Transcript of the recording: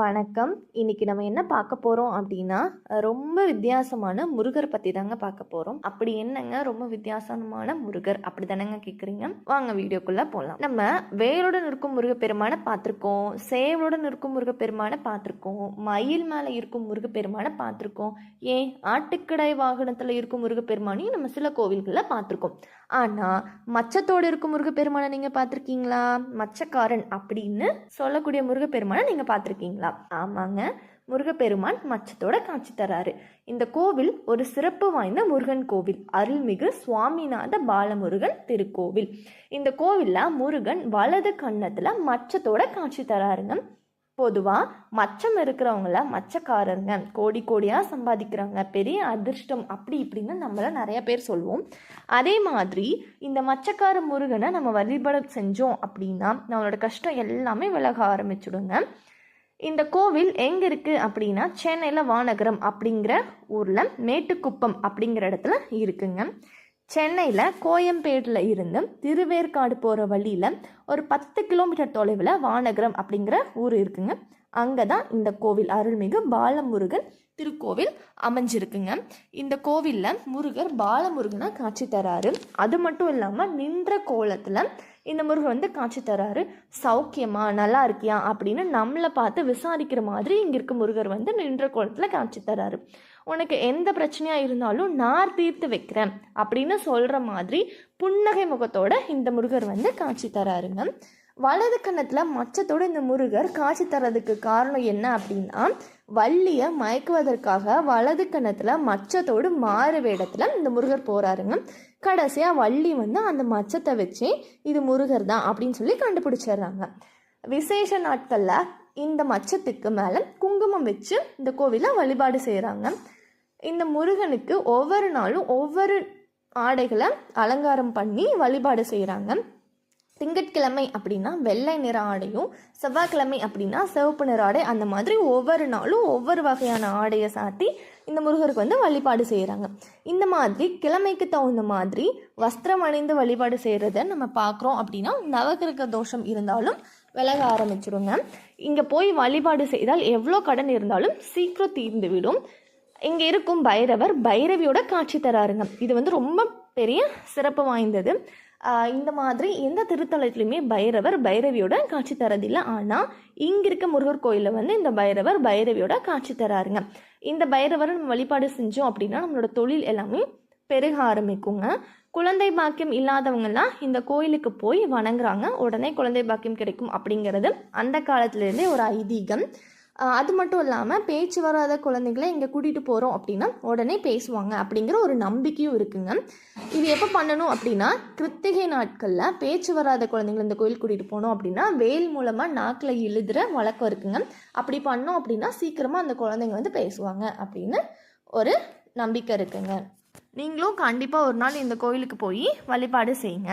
வணக்கம். இன்னைக்கு நம்ம என்ன பார்க்க போகிறோம் அப்படின்னா ரொம்ப வித்தியாசமான முருகர் பற்றி தாங்க பார்க்க போகிறோம் அப்படி என்னங்க? ரொம்ப வித்தியாசமான முருகர் அப்படி தானேங்க கேட்குறீங்க வாங்க வீடியோக்குள்ளே போகலாம் நம்ம வேலுடன் இருக்கும் முருகப்பெருமானை பார்த்துருக்கோம். சேவலுடன் இருக்கும் முருகப்பெருமானை பார்த்துருக்கோம். மயில் மேலே இருக்கும் முருகப்பெருமானை பார்த்துருக்கோம். ஏன்? ஆட்டுக்கடை வாகனத்தில் இருக்கும் முருகப்பெருமானையும் நம்ம சில கோவில்களில் பார்த்துருக்கோம். ஆனால் மச்சத்தோடு இருக்கும் முருகப்பெருமானை நீங்கள் பார்த்துருக்கீங்களா? மச்சக்காரன் அப்படின்னு சொல்லக்கூடிய முருகப்பெருமானை நீங்கள் பார்த்துருக்கீங்களா? ஆமாங்க. முருகப்பெருமான் மச்சத்தோட காட்சி தராரு. இந்த கோவில் ஒரு சிறப்பு வாய்ந்த முருகன் கோவில். அருள்மிகு சுவாமிநாத பாலமுருகன் திருக்கோவில். இந்த கோவில்ல முருகன் வலது கன்னத்தில் மச்சத்தோட காட்சி தராருங்க. பொதுவாக மச்சம் இருக்கிறவங்கள மச்சக்காரருங்க. கோடி கோடியாக சம்பாதிக்கிறாங்க. பெரிய அதிர்ஷ்டம். அப்படி இப்படின்னு நம்மளை நிறைய பேர் சொல்லுவோம் அதே மாதிரி இந்த மச்சக்கார முருகனை நம்ம வழிபட செஞ்சோம் அப்படின்னா நம்மளோட கஷ்டம் எல்லாமே விலக ஆரம்பிச்சுடுங்க. இந்த கோவில் எங்கே இருக்குது அப்படின்னா சென்னையில் வானகரம் அப்படிங்கிற ஊரில் மேட்டுக்குப்பம் அப்படிங்கிற இடத்துல இருக்குங்க. சென்னையில் கோயம்பேட்டில் இருந்து திருவேற்காடு போகிற வழியில் ஒரு பத்து கிலோமீட்டர் தொலைவில் வானகரம் அப்படிங்கிற ஊர் இருக்குங்க. அங்கே தான் இந்த கோவில் அருள்மிகு பாலமுருகன் திருக்கோவில் அமைஞ்சிருக்குங்க. இந்த கோவிலில் முருகர் பாலமுருகனாக காட்சி தராரு. அது மட்டும் இல்லாமல் நின்ற கோலத்தில் இந்த முருகர் வந்து காட்சி தராரு. சௌக்கியமா நல்லா இருக்கியா அப்படின்னு நம்மளை பார்த்து விசாரிக்கிற மாதிரி இங்கே இருக்க முருகர் வந்து நின்ற கோலத்தில் காட்சி தராரு. உனக்கு எந்த பிரச்சனையாக இருந்தாலும் நான் தீர்த்து வைக்கிறேன் அப்படின்னு சொல்கிற மாதிரி புன்னகை முகத்தோட இந்த முருகர் வந்து காட்சி தராருங்க. வலது கன்னத்தில் மச்சத்தோடு இந்த முருகர் காட்சி தரதுக்கு காரணம் என்ன அப்படின்னா வள்ளியை மயக்குவதற்காக வலது கன்னத்தில் மச்சத்தோடு மாறு வேடத்தில் இந்த முருகர் போகிறாருங்க கடைசியாக வள்ளி வந்து அந்த மச்சத்தை வச்சு இது முருகர் தான் அப்படின்னு சொல்லி கண்டுபிடிச்சிடுறாங்க. விசேஷ நாட்களில் இந்த மச்சத்துக்கு மேலே குங்குமம் வச்சு இந்த கோவிலை வழிபாடு செய்கிறாங்க இந்த முருகனுக்கு ஒவ்வொரு நாளும் ஒவ்வொரு ஆடைகளை அலங்காரம் பண்ணி வழிபாடு செய்கிறாங்க திங்கட்கிழமை அப்படின்னா வெள்ளை நிற ஆடையும் செவ்வாய்க்கிழமை அப்படின்னா சிவப்பு நிற ஆடை. அந்த மாதிரி ஒவ்வொரு நாளும் ஒவ்வொரு வகையான ஆடையை சாத்தி இந்த முருகருக்கு வந்து வழிபாடு செய்கிறாங்க இந்த மாதிரி கிழமைக்கு தகுந்த மாதிரி வஸ்திரம் அணிந்து வழிபாடு செய்கிறத நம்ம பார்க்குறோம் அப்படின்னா நவகிரக தோஷம் இருந்தாலும் விலக ஆரம்பிச்சிடுங்க இங்கே போய் வழிபாடு செய்தால் எவ்வளோ கடன் இருந்தாலும் சீக்கிரம் தீர்ந்து விடும். இங்கே இருக்கும் பைரவர் பைரவியோட காட்சி தராருங்க. இது வந்து ரொம்ப பெரிய சிறப்பு வாய்ந்தது. இந்த மாதிரி எந்த திருத்தலத்துலையுமே பைரவர் பைரவியோட காட்சி தரதில்லை. ஆனால் இங்கே இருக்க முருகர் கோயிலில் வந்து இந்த பைரவர் பைரவியோட காட்சி தராருங்க. இந்த பைரவரை நம்ம வழிபாடு செஞ்சோம் அப்படின்னா நம்மளோட தொழில் எல்லாமே பெருக ஆரம்பிக்குங்க. குழந்தை பாக்கியம் இல்லாதவங்கெல்லாம் இந்த கோயிலுக்கு போய் வணங்குறாங்க. உடனே குழந்தை பாக்கியம் கிடைக்கும் அப்படிங்கிறது அந்த காலத்துலேருந்தே ஒரு ஐதீகம். அது மட்டும் இல்லாமல் பேச்சு வராத குழந்தைகளை இங்கே கூட்டிகிட்டு போகிறோம் அப்படின்னா உடனே பேசுவாங்க அப்படிங்கிற ஒரு நம்பிக்கையும் இருக்குங்க. இது எப்போ பண்ணணும் அப்படின்னா கிருத்திகை நாட்களில் பேச்சு வராத குழந்தைங்களை இந்த கோயில் கூட்டிகிட்டு போனோம் அப்படின்னா வேல் மூலமாக நாக்கில் எழுதுகிற வழக்கம் இருக்குங்க. அப்படி பண்ணோம் அப்படின்னா சீக்கிரமாக அந்த குழந்தைங்க வந்து பேசுவாங்க அப்படின்னு ஒரு நம்பிக்கை இருக்குங்க. நீங்களும் கண்டிப்பாக ஒரு நாள் இந்த கோயிலுக்கு போய் வழிபாடு செய்யுங்க.